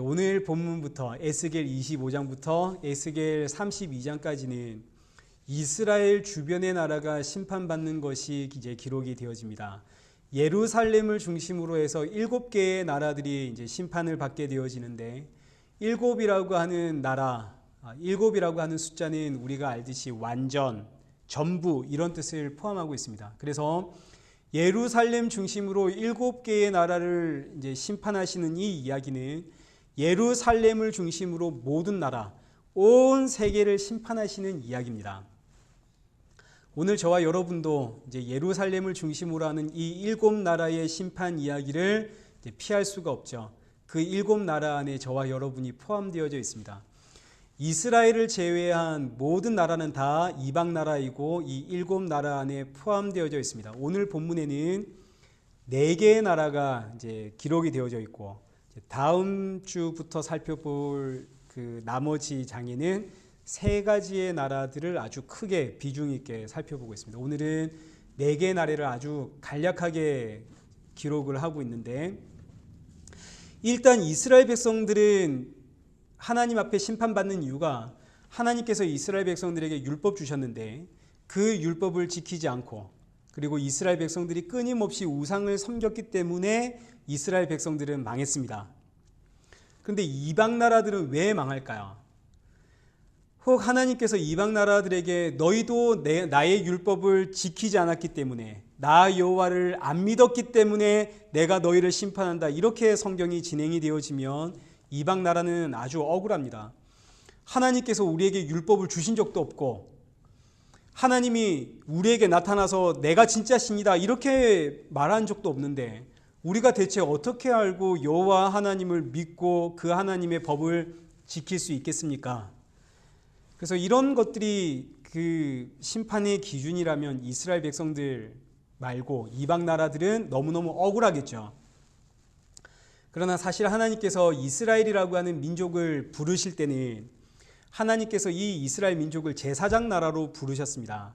오늘 본문부터 에스겔 25장부터 에스겔 32장까지는 이스라엘 주변의 나라가 심판받는 것이 이제 기록이 되어집니다. 예루살렘을 중심으로 해서 일곱 개의 나라들이 이제 심판을 받게 되어지는데 일곱이라고 하는 나라, 아, 일곱이라고 하는 숫자는 우리가 알듯이 완전, 전부 이런 뜻을 포함하고 있습니다. 그래서 예루살렘 중심으로 일곱 개의 나라를 이제 심판하시는 이 이야기는 예루살렘을 중심으로 모든 나라, 온 세계를 심판하시는 이야기입니다. 오늘 저와 여러분도 이제 예루살렘을 중심으로 하는 이 일곱 나라의 심판 이야기를 피할 수가 없죠. 그 일곱 나라 안에 저와 여러분이 포함되어져 있습니다. 이스라엘을 제외한 모든 나라는 다 이방 나라이고 이 일곱 나라 안에 포함되어져 있습니다. 오늘 본문에는 네 개의 나라가 이제 기록이 되어져 있고 다음 주부터 살펴볼 그 나머지 장에는 세 가지의 나라들을 아주 크게 비중 있게 살펴보고 있습니다. 오늘은 네 개의 나라를 아주 간략하게 기록을 하고 있는데 일단 이스라엘 백성들은 하나님 앞에 심판받는 이유가 하나님께서 이스라엘 백성들에게 율법 주셨는데 그 율법을 지키지 않고 그리고 이스라엘 백성들이 끊임없이 우상을 섬겼기 때문에 이스라엘 백성들은 망했습니다. 그런데 이방 나라들은 왜 망할까요? 혹 하나님께서 이방 나라들에게 너희도 내, 나의 율법을 지키지 않았기 때문에 나 여호와를 안 믿었기 때문에 내가 너희를 심판한다. 이렇게 성경이 진행이 되어지면 이방 나라는 아주 억울합니다. 하나님께서 우리에게 율법을 주신 적도 없고 하나님이 우리에게 나타나서 내가 진짜 신이다 이렇게 말한 적도 없는데 우리가 대체 어떻게 알고 여호와 하나님을 믿고 그 하나님의 법을 지킬 수 있겠습니까? 그래서 이런 것들이 그 심판의 기준이라면 이스라엘 백성들 말고 이방 나라들은 너무너무 억울하겠죠. 그러나 사실 하나님께서 이스라엘이라고 하는 민족을 부르실 때는 하나님께서 이 이스라엘 민족을 제사장 나라로 부르셨습니다.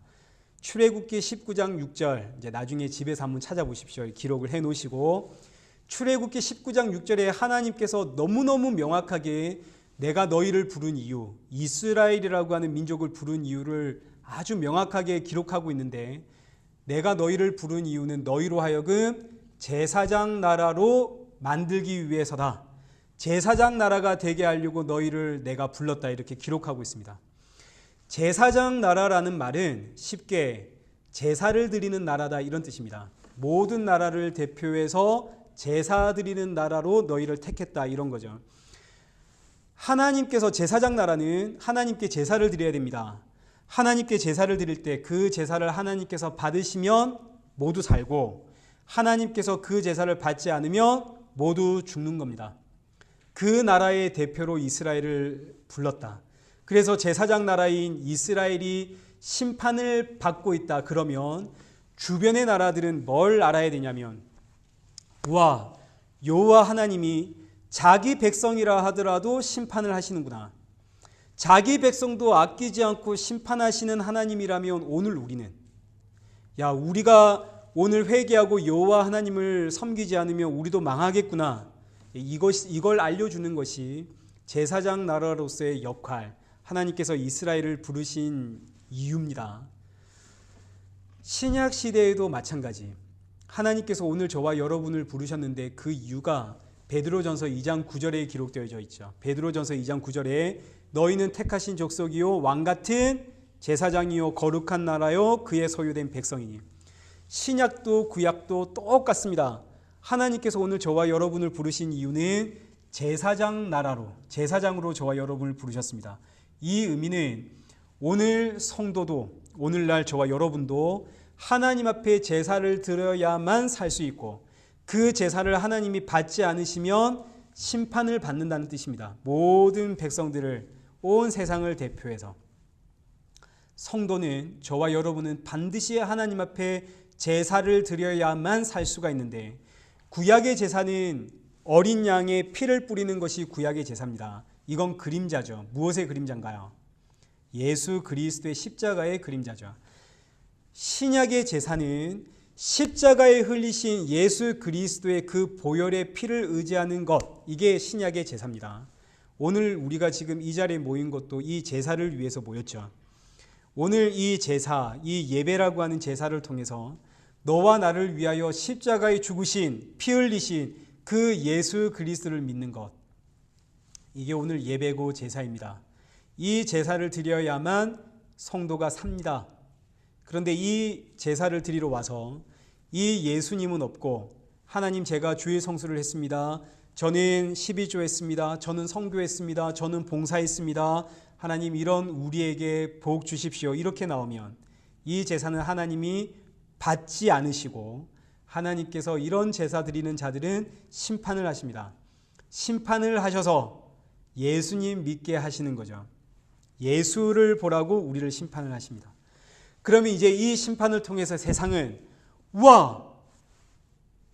출애굽기 19장 6절 이제 나중에 집에서 한번 찾아보십시오. 기록을 해 놓으시고 출애굽기 19장 6절에 하나님께서 너무너무 명확하게 내가 너희를 부른 이유, 이스라엘이라고 하는 민족을 부른 이유를 아주 명확하게 기록하고 있는데 내가 너희를 부른 이유는 너희로 하여금 제사장 나라로 만들기 위해서다. 제사장 나라가 되게 하려고 너희를 내가 불렀다 이렇게 기록하고 있습니다. 제사장 나라라는 말은 쉽게 제사를 드리는 나라다 이런 뜻입니다. 모든 나라를 대표해서 제사 드리는 나라로 너희를 택했다 이런 거죠. 하나님께서 제사장 나라는 하나님께 제사를 드려야 됩니다. 하나님께 제사를 드릴 때 그 제사를 하나님께서 받으시면 모두 살고 하나님께서 그 제사를 받지 않으면 모두 죽는 겁니다. 그 나라의 대표로 이스라엘을 불렀다. 그래서 제사장 나라인 이스라엘이 심판을 받고 있다. 그러면 주변의 나라들은 뭘 알아야 되냐면 와 여호와 하나님이 자기 백성이라 하더라도 심판을 하시는구나. 자기 백성도 아끼지 않고 심판하시는 하나님이라면 오늘 우리는 야 우리가 오늘 회개하고 여호와 하나님을 섬기지 않으면 우리도 망하겠구나. 이것 이걸 알려주는 것이 제사장 나라로서의 역할, 하나님께서 이스라엘을 부르신 이유입니다. 신약 시대에도 마찬가지. 하나님께서 오늘 저와 여러분을 부르셨는데 그 이유가 베드로전서 2장 9절에 기록되어 있죠. 베드로전서 2장 9절에 너희는 택하신 족속이요 왕 같은 제사장이요 거룩한 나라요 그의 소유된 백성이니 신약도 구약도 똑같습니다. 하나님께서 오늘 저와 여러분을 부르신 이유는 제사장 나라로 제사장으로 저와 여러분을 부르셨습니다. 이 의미는 오늘 성도도 오늘날 저와 여러분도 하나님 앞에 제사를 드려야만 살 수 있고 그 제사를 하나님이 받지 않으시면 심판을 받는다는 뜻입니다. 모든 백성들을 온 세상을 대표해서 성도는 저와 여러분은 반드시 하나님 앞에 제사를 드려야만 살 수가 있는데 구약의 제사는 어린 양의 피를 뿌리는 것이 구약의 제사입니다. 이건 그림자죠. 무엇의 그림자인가요? 예수 그리스도의 십자가의 그림자죠. 신약의 제사는 십자가에 흘리신 예수 그리스도의 그 보혈의 피를 의지하는 것 이게 신약의 제사입니다. 오늘 우리가 지금 이 자리에 모인 것도 이 제사를 위해서 모였죠. 오늘 이 제사, 이 예배라고 하는 제사를 통해서 너와 나를 위하여 십자가에 죽으신 피 흘리신 그 예수 그리스도를 믿는 것. 이게 오늘 예배고 제사입니다. 이 제사를 드려야만 성도가 삽니다. 그런데 이 제사를 드리러 와서 이 예수님은 없고 하나님 제가 주의 성수를 했습니다. 저는 12조 했습니다. 저는 성교했습니다. 저는 봉사했습니다. 하나님 이런 우리에게 복 주십시오. 이렇게 나오면 이 제사는 하나님이 받지 않으시고 하나님께서 이런 제사 드리는 자들은 심판을 하십니다. 심판을 하셔서 예수님 믿게 하시는 거죠. 예수를 보라고 우리를 심판을 하십니다. 그러면 이제 이 심판을 통해서 세상은 와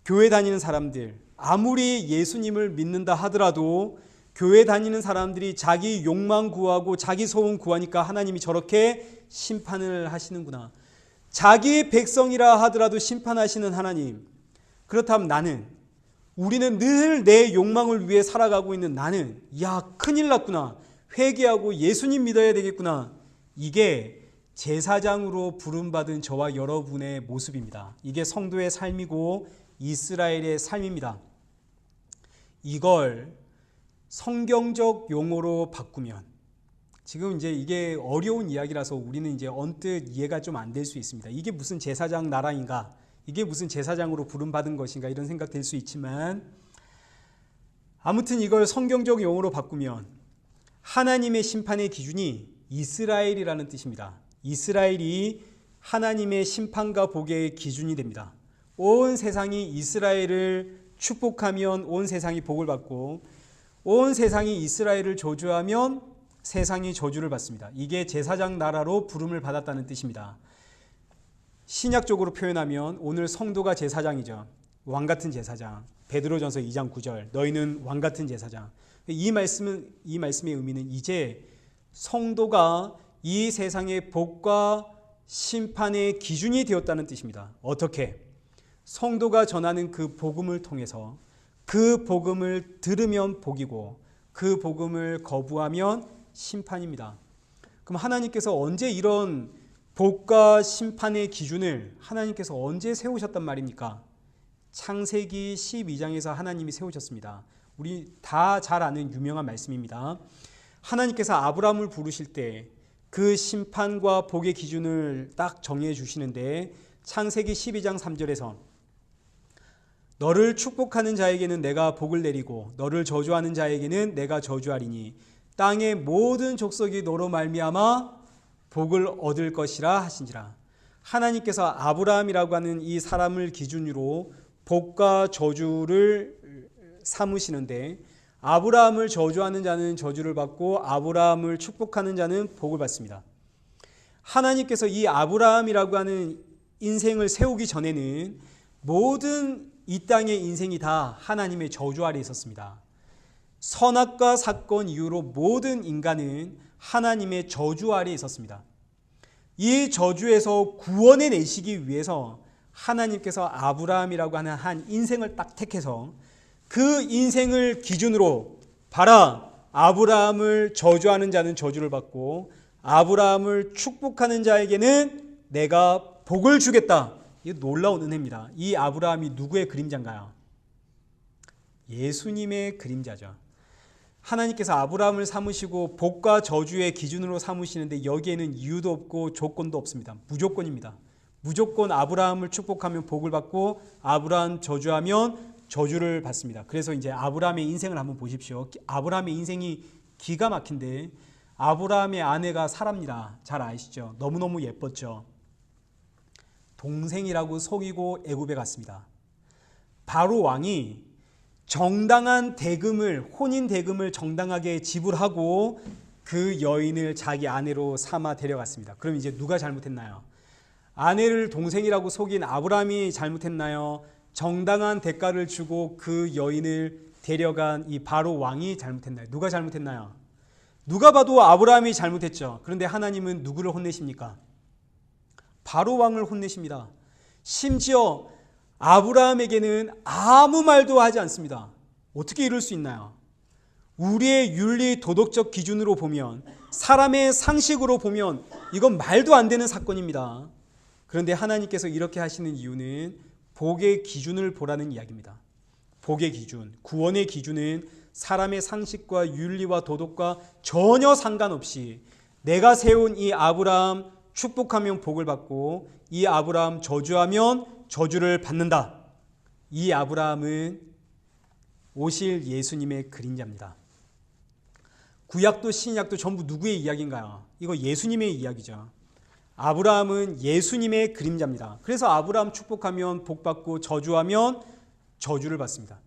교회 다니는 사람들 아무리 예수님을 믿는다 하더라도 교회 다니는 사람들이 자기 욕망 구하고 자기 소원 구하니까 하나님이 저렇게 심판을 하시는구나. 자기 백성이라 하더라도 심판하시는 하나님. 그렇다면 나는 우리는 늘 내 욕망을 위해 살아가고 있는 나는 야 큰일 났구나. 회개하고 예수님 믿어야 되겠구나. 이게 제사장으로 부름받은 저와 여러분의 모습입니다. 이게 성도의 삶이고 이스라엘의 삶입니다. 이걸 성경적 용어로 바꾸면 지금 이제 이게 어려운 이야기라서 우리는 이제 언뜻 이해가 좀 안 될 수 있습니다. 이게 무슨 제사장 나라인가? 이게 무슨 제사장으로 부름받은 것인가? 이런 생각 될 수 있지만 아무튼 이걸 성경적 용어로 바꾸면 하나님의 심판의 기준이 이스라엘이라는 뜻입니다. 이스라엘이 하나님의 심판과 복의 기준이 됩니다. 온 세상이 이스라엘을 축복하면 온 세상이 복을 받고 온 세상이 이스라엘을 저주하면 세상이 저주를 받습니다. 이게 제사장 나라로 부름을 받았다는 뜻입니다. 신약적으로 표현하면 오늘 성도가 제사장이죠. 왕 같은 제사장. 베드로전서 2장 9절. 너희는 왕 같은 제사장. 이 말씀은 이 말씀의 의미는 이제 성도가 이 세상의 복과 심판의 기준이 되었다는 뜻입니다. 어떻게? 성도가 전하는 그 복음을 통해서 그 복음을 들으면 복이고 그 복음을 거부하면 심판입니다. 그럼 하나님께서 언제 이런 복과 심판의 기준을 하나님께서 언제 세우셨단 말입니까? 창세기 12장에서 하나님이 세우셨습니다. 우리 다 잘 아는 유명한 말씀입니다. 하나님께서 아브라함을 부르실 때 그 심판과 복의 기준을 딱 정해 주시는데 창세기 12장 3절에서 너를 축복하는 자에게는 내가 복을 내리고 너를 저주하는 자에게는 내가 저주하리니 땅의 모든 족속이 너로 말미암아 복을 얻을 것이라 하신지라. 하나님께서 아브라함이라고 하는 이 사람을 기준으로 복과 저주를 삼으시는데 아브라함을 저주하는 자는 저주를 받고 아브라함을 축복하는 자는 복을 받습니다. 하나님께서 이 아브라함이라고 하는 인생을 세우기 전에는 모든 이 땅의 인생이 다 하나님의 저주 아래 있었습니다. 선악과 사건 이후로 모든 인간은 하나님의 저주 아래 있었습니다. 이 저주에서 구원해 내시기 위해서 하나님께서 아브라함이라고 하는 한 인생을 딱 택해서 그 인생을 기준으로 봐라 아브라함을 저주하는 자는 저주를 받고 아브라함을 축복하는 자에게는 내가 복을 주겠다. 이 놀라운 은혜입니다. 이 아브라함이 누구의 그림자인가요? 예수님의 그림자죠. 하나님께서 아브라함을 삼으시고 복과 저주의 기준으로 삼으시는데 여기에는 이유도 없고 조건도 없습니다. 무조건입니다. 무조건 아브라함을 축복하면 복을 받고 아브라함 저주하면 저주를 받습니다. 그래서 이제 아브라함의 인생을 한번 보십시오. 아브라함의 인생이 기가 막힌데 아브라함의 아내가 사랍니다. 잘 아시죠? 너무너무 예뻤죠. 동생이라고 속이고 애굽에 갔습니다. 바로 왕이 정당한 대금을 혼인 대금을 정당하게 지불하고 그 여인을 자기 아내로 삼아 데려갔습니다. 그럼 이제 누가 잘못했나요? 아내를 동생이라고 속인 아브라함이 잘못했나요? 정당한 대가를 주고 그 여인을 데려간 이 바로 왕이 잘못했나요? 누가 잘못했나요? 누가 봐도 아브라함이 잘못했죠. 그런데 하나님은 누구를 혼내십니까? 바로 왕을 혼내십니다. 심지어 아브라함에게는 아무 말도 하지 않습니다. 어떻게 이럴 수 있나요? 우리의 윤리 도덕적 기준으로 보면 사람의 상식으로 보면 이건 말도 안 되는 사건입니다. 그런데 하나님께서 이렇게 하시는 이유는 복의 기준을 보라는 이야기입니다. 복의 기준, 구원의 기준은 사람의 상식과 윤리와 도덕과 전혀 상관없이 내가 세운 이 아브라함 축복하면 복을 받고 이 아브라함 저주하면 저주를 받는다. 이 아브라함은 오실 예수님의 그림자입니다. 구약도 신약도 전부 누구의 이야기인가요? 이거 예수님의 이야기죠. 아브라함은 예수님의 그림자입니다. 그래서 아브라함 축복하면 복 받고 저주하면 저주를 받습니다.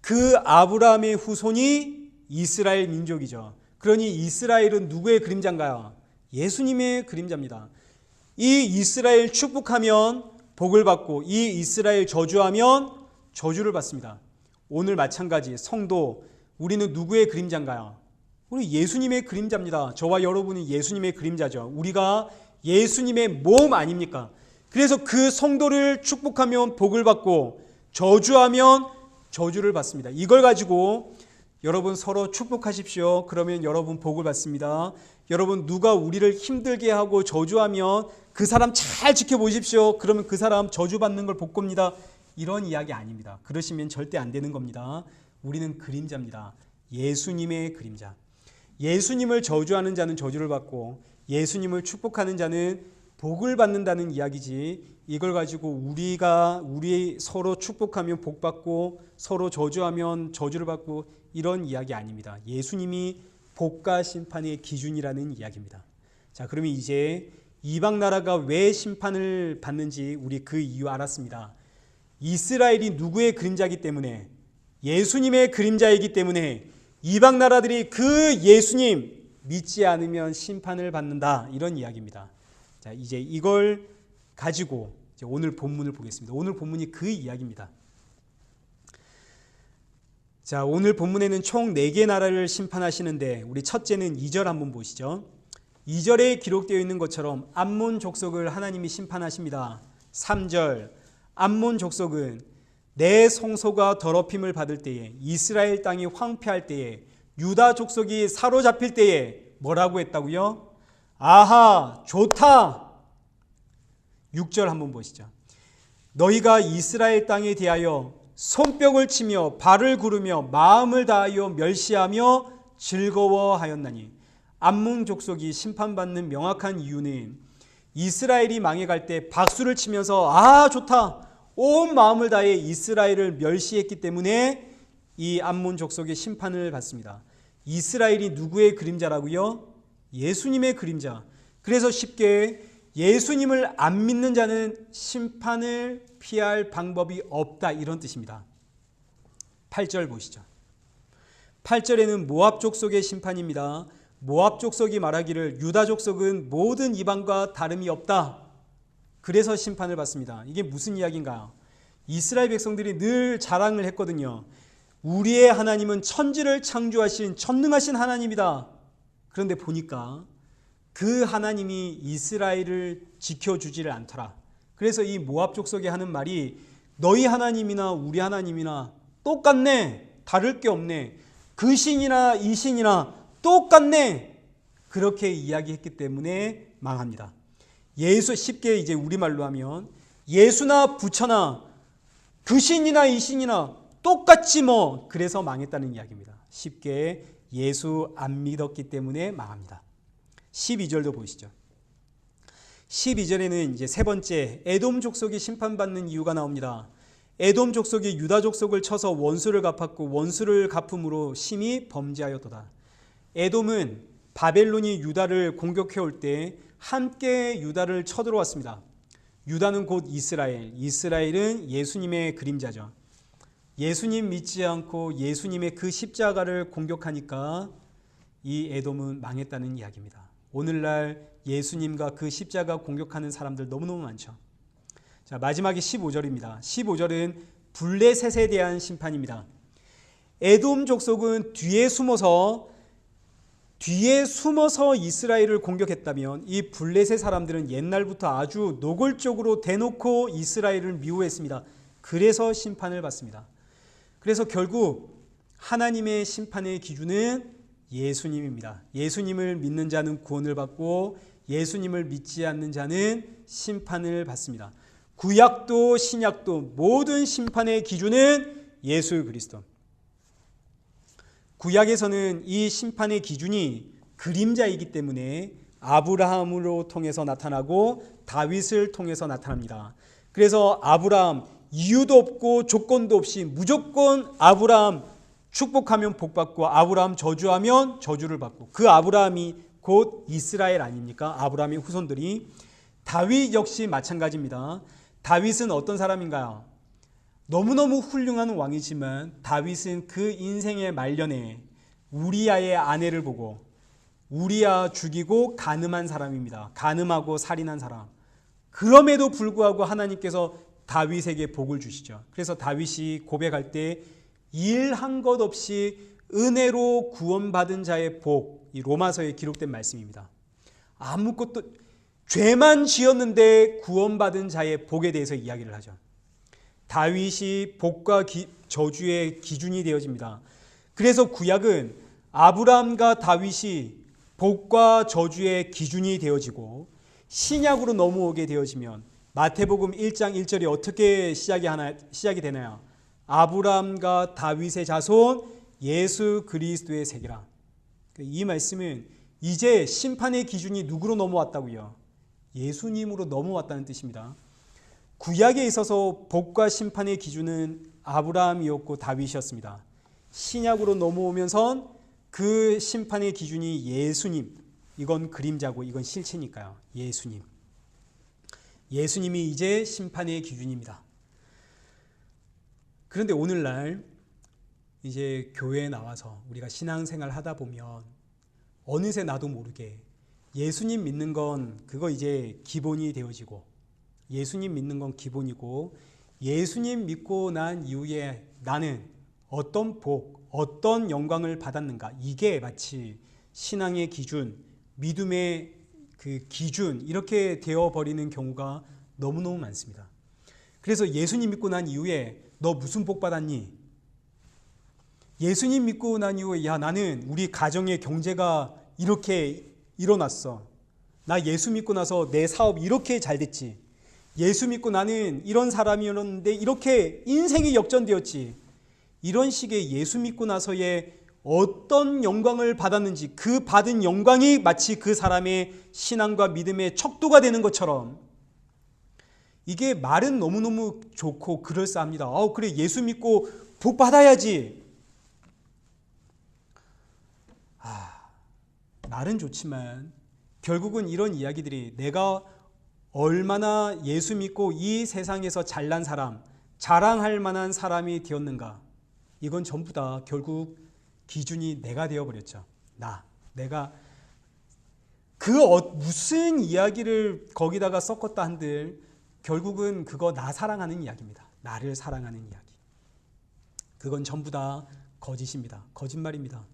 그 아브라함의 후손이 이스라엘 민족이죠. 그러니 이스라엘은 누구의 그림자인가요? 예수님의 그림자입니다. 이 이스라엘 축복하면 복을 받고 이 이스라엘 저주하면 저주를 받습니다. 오늘 마찬가지 성도 우리는 누구의 그림자인가요? 우리 예수님의 그림자입니다. 저와 여러분이 예수님의 그림자죠. 우리가 예수님의 몸 아닙니까? 그래서 그 성도를 축복하면 복을 받고 저주하면 저주를 받습니다. 이걸 가지고 여러분 서로 축복하십시오. 그러면 여러분 복을 받습니다. 여러분 누가 우리를 힘들게 하고 저주하면 그 사람 잘 지켜보십시오. 그러면 그 사람 저주받는 걸 볼 겁니다. 이런 이야기 아닙니다. 그러시면 절대 안 되는 겁니다. 우리는 그림자입니다. 예수님의 그림자. 예수님을 저주하는 자는 저주를 받고 예수님을 축복하는 자는 복을 받는다는 이야기지 이걸 가지고 우리가 우리 서로 축복하면 복 받고 서로 저주하면 저주를 받고 이런 이야기 아닙니다. 예수님이 복과 심판의 기준이라는 이야기입니다. 자, 그러면 이제 이방 나라가 왜 심판을 받는지 우리 그 이유 알았습니다. 이스라엘이 누구의 그림자이기 때문에 예수님의 그림자이기 때문에 이방 나라들이 그 예수님 믿지 않으면 심판을 받는다 이런 이야기입니다. 자, 이제 이걸 가지고 이제 오늘 본문을 보겠습니다. 오늘 본문이 그 이야기입니다. 자, 오늘 본문에는 총 4개 나라를 심판하시는데 우리 첫째는 2절 한번 보시죠. 2절에 기록되어 있는 것처럼 암몬 족속을 하나님이 심판하십니다. 3절 암몬 족속은 내 성소가 더럽힘을 받을 때에 이스라엘 땅이 황폐할 때에 유다 족속이 사로잡힐 때에 뭐라고 했다고요? 아하 좋다. 6절 한번 보시죠. 너희가 이스라엘 땅에 대하여 손뼉을 치며 발을 구르며 마음을 다하여 멸시하며 즐거워하였나니 암몬 족속이 심판받는 명확한 이유는 이스라엘이 망해갈 때 박수를 치면서 아 좋다 온 마음을 다해 이스라엘을 멸시했기 때문에 이 암몬 족속의 심판을 받습니다. 이스라엘이 누구의 그림자라고요? 예수님의 그림자. 그래서 쉽게 예수님을 안 믿는 자는 심판을 피할 방법이 없다 이런 뜻입니다. 8절 보시죠. 8절에는 모압 족속의 심판입니다. 모압 족속이 말하기를 유다 족속은 모든 이방과 다름이 없다. 그래서 심판을 받습니다. 이게 무슨 이야기인가요? 이스라엘 백성들이 늘 자랑을 했거든요. 우리의 하나님은 천지를 창조하신 전능하신 하나님이다. 그런데 보니까 그 하나님이 이스라엘을 지켜주지를 않더라. 그래서 이 모압 족속이 하는 말이 너희 하나님이나 우리 하나님이나 똑같네. 다를 게 없네. 그 신이나 이 신이나 똑같네. 그렇게 이야기했기 때문에 망합니다. 예수 쉽게 이제 우리말로 하면 예수나 부처나 그 신이나 이 신이나 똑같지 뭐 그래서 망했다는 이야기입니다. 쉽게 예수 안 믿었기 때문에 망합니다. 12절도 보시죠. 12절에는 이제 세 번째 에돔 족속이 심판받는 이유가 나옵니다. 에돔 족속이 유다 족속을 쳐서 원수를 갚았고 원수를 갚음으로 심히 범죄하였도다. 에돔은 바벨론이 유다를 공격해 올 때 함께 유다를 쳐들어왔습니다. 유다는 곧 이스라엘, 이스라엘은 예수님의 그림자죠. 예수님 믿지 않고 예수님의 그 십자가를 공격하니까 이 에돔은 망했다는 이야기입니다. 오늘날 예수님과 그 십자가 공격하는 사람들 너무너무 많죠. 자, 마지막에 15절입니다. 15절은 블레셋에 대한 심판입니다. 에돔 족속은 뒤에 숨어서 뒤에 숨어서 이스라엘을 공격했다면 이 블레셋 사람들은 옛날부터 아주 노골적으로 대놓고 이스라엘을 미워했습니다. 그래서 심판을 받습니다. 그래서 결국 하나님의 심판의 기준은 예수님입니다. 예수님을 믿는 자는 구원을 받고 예수님을 믿지 않는 자는 심판을 받습니다. 구약도 신약도 모든 심판의 기준은 예수 그리스도. 구약에서는 이 심판의 기준이 그림자이기 때문에 아브라함으로 통해서 나타나고 다윗을 통해서 나타납니다. 그래서 아브라함 이유도 없고 조건도 없이 무조건 아브라함 축복하면 복 받고 아브라함 저주하면 저주를 받고 그 아브라함이 곧 이스라엘 아닙니까? 아브라함의 후손들이 다윗 역시 마찬가지입니다. 다윗은 어떤 사람인가요? 너무너무 훌륭한 왕이지만 다윗은 그 인생의 말년에 우리아의 아내를 보고 우리아 죽이고 가늠한 사람입니다. 가늠하고 살인한 사람. 그럼에도 불구하고 하나님께서 다윗에게 복을 주시죠. 그래서 다윗이 고백할 때 일한 것 없이 은혜로 구원받은 자의 복, 이 로마서에 기록된 말씀입니다. 아무것도 죄만 지었는데 구원받은 자의 복에 대해서 이야기를 하죠. 다윗이 복과 기, 저주의 기준이 되어집니다. 그래서 구약은 아브라함과 다윗이 복과 저주의 기준이 되어지고 신약으로 넘어오게 되어지면 마태복음 1장 1절이 어떻게 시작이 하나 시작이 되나요? 아브라함과 다윗의 자손 예수 그리스도의 세계라. 이 말씀은 이제 심판의 기준이 누구로 넘어왔다고요? 예수님으로 넘어왔다는 뜻입니다. 구약에 있어서 복과 심판의 기준은 아브라함이었고 다윗이었습니다. 신약으로 넘어오면선 그 심판의 기준이 예수님. 이건 그림자고 이건 실체니까요. 예수님. 예수님이 이제 심판의 기준입니다. 그런데 오늘날 이제 교회에 나와서 우리가 신앙생활 하다 보면 어느새 나도 모르게 예수님 믿는 건 그거 이제 기본이 되어지고 예수님 믿는 건 기본이고 예수님 믿고 난 이후에 나는 어떤 복, 어떤 영광을 받았는가 이게 마치 신앙의 기준, 믿음의 그 기준 이렇게 되어 버리는 경우가 너무너무 많습니다. 그래서 예수님 믿고 난 이후에 너 무슨 복 받았니? 예수님 믿고 난 이후에 야 나는 우리 가정의 경제가 이렇게 일어났어. 나 예수 믿고 나서 내 사업 이렇게 잘 됐지. 예수 믿고 나는 이런 사람이었는데 이렇게 인생이 역전되었지. 이런 식의 예수 믿고 나서의 어떤 영광을 받았는지 그 받은 영광이 마치 그 사람의 신앙과 믿음의 척도가 되는 것처럼 이게 말은 너무너무 좋고 그럴싸합니다. 아, 그래 예수 믿고 복 받아야지. 아, 말은 좋지만 결국은 이런 이야기들이 내가 얼마나 예수 믿고 이 세상에서 잘난 사람, 자랑할 만한 사람이 되었는가? 이건 전부 다 결국 기준이 내가 되어버렸죠. 나, 내가 그 어, 무슨 이야기를 거기다가 섞었다 한들 결국은 그거 나 사랑하는 이야기입니다. 나를 사랑하는 이야기. 그건 전부 다 거짓입니다. 거짓말입니다.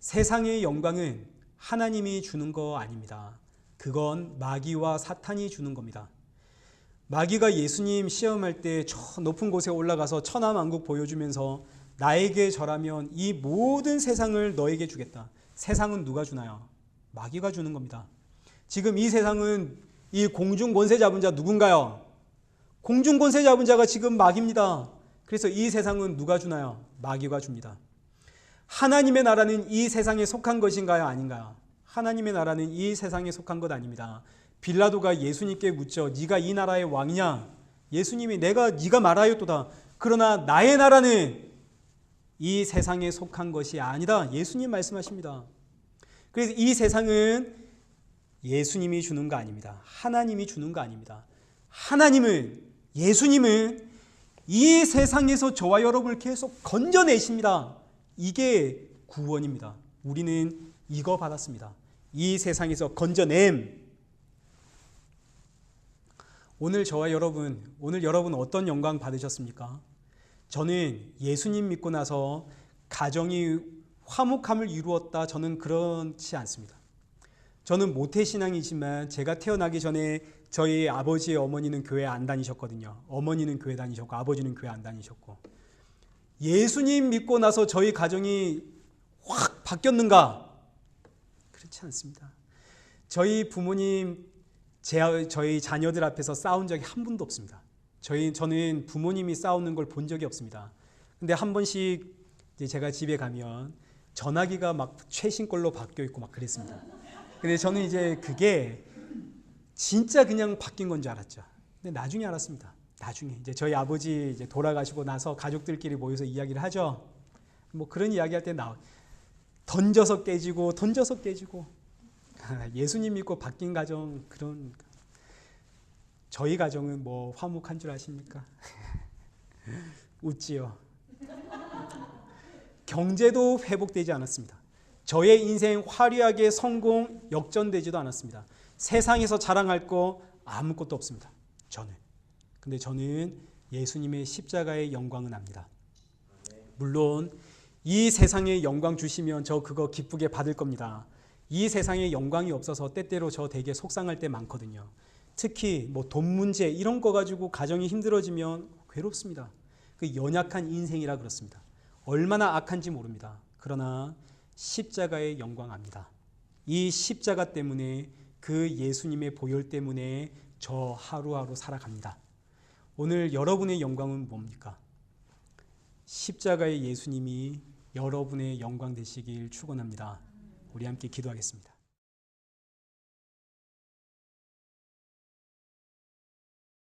세상의 영광은 하나님이 주는 거 아닙니다. 그건 마귀와 사탄이 주는 겁니다. 마귀가 예수님 시험할 때 저 높은 곳에 올라가서 천하만국 보여주면서 나에게 절하면 이 모든 세상을 너에게 주겠다. 세상은 누가 주나요? 마귀가 주는 겁니다. 지금 이 세상은 이 공중 권세 잡은 자 누군가요? 공중 권세 잡은 자가 지금 마귀입니다. 그래서 이 세상은 누가 주나요? 마귀가 줍니다. 하나님의 나라는 이 세상에 속한 것인가요? 아닌가요? 하나님의 나라는 이 세상에 속한 것 아닙니다. 빌라도가 예수님께 묻죠. 네가 이 나라의 왕이냐? 예수님이 내가 네가 말하였도다. 그러나 나의 나라는 이 세상에 속한 것이 아니다. 예수님 말씀하십니다. 그래서 이 세상은 예수님이 주는 거 아닙니다. 하나님이 주는 거 아닙니다. 하나님은 예수님은 이 세상에서 저와 여러분을 계속 건져내십니다. 이게 구원입니다. 우리는 이거 받았습니다. 이 세상에서 건져냄. 오늘 저와 여러분, 오늘 여러분 어떤 영광 받으셨습니까? 저는 예수님 믿고 나서 가정이 화목함을 이루었다. 저는 그렇지 않습니다. 저는 모태 신앙이지만 제가 태어나기 전에 저희 아버지의 어머니는 교회 안 다니셨거든요. 어머니는 교회 다니셨고 아버지는 교회 안 다니셨고 예수님 믿고 나서 저희 가정이 확 바뀌었는가? 그렇지 않습니다. 저희 부모님 제, 저희 자녀들 앞에서 싸운 적이 한 번도 없습니다. 저희 저는 부모님이 싸우는 걸 본 적이 없습니다. 근데 한 번씩 제가 집에 가면 전화기가 막 최신 걸로 바뀌어 있고 막 그랬습니다. 근데 저는 이제 그게 진짜 그냥 바뀐 건 줄 알았죠. 근데 나중에 알았습니다. 나중에 이제 저희 아버지 이제 돌아가시고 나서 가족들끼리 모여서 이야기를 하죠. 뭐 그런 이야기할 때 나 던져서 깨지고 던져서 깨지고 예수님 믿고 바뀐 가정 그런 저희 가정은 뭐 화목한 줄 아십니까? 웃지요. 경제도 회복되지 않았습니다. 저의 인생 화려하게 성공 역전되지도 않았습니다. 세상에서 자랑할 거 아무것도 없습니다. 저는. 근데 저는 예수님의 십자가의 영광은 압니다. 물론 이 세상에 영광 주시면 저 그거 기쁘게 받을 겁니다. 이 세상에 영광이 없어서 때때로 저 되게 속상할 때 많거든요. 특히 뭐 돈 문제 이런 거 가지고 가정이 힘들어지면 괴롭습니다. 그 연약한 인생이라 그렇습니다. 얼마나 악한지 모릅니다. 그러나 십자가의 영광 압니다. 이 십자가 때문에 그 예수님의 보혈 때문에 저 하루하루 살아갑니다. 오늘 여러분의 영광은 뭡니까? 십자가의 예수님이 여러분의 영광 되시길 축원합니다. 우리 함께 기도하겠습니다.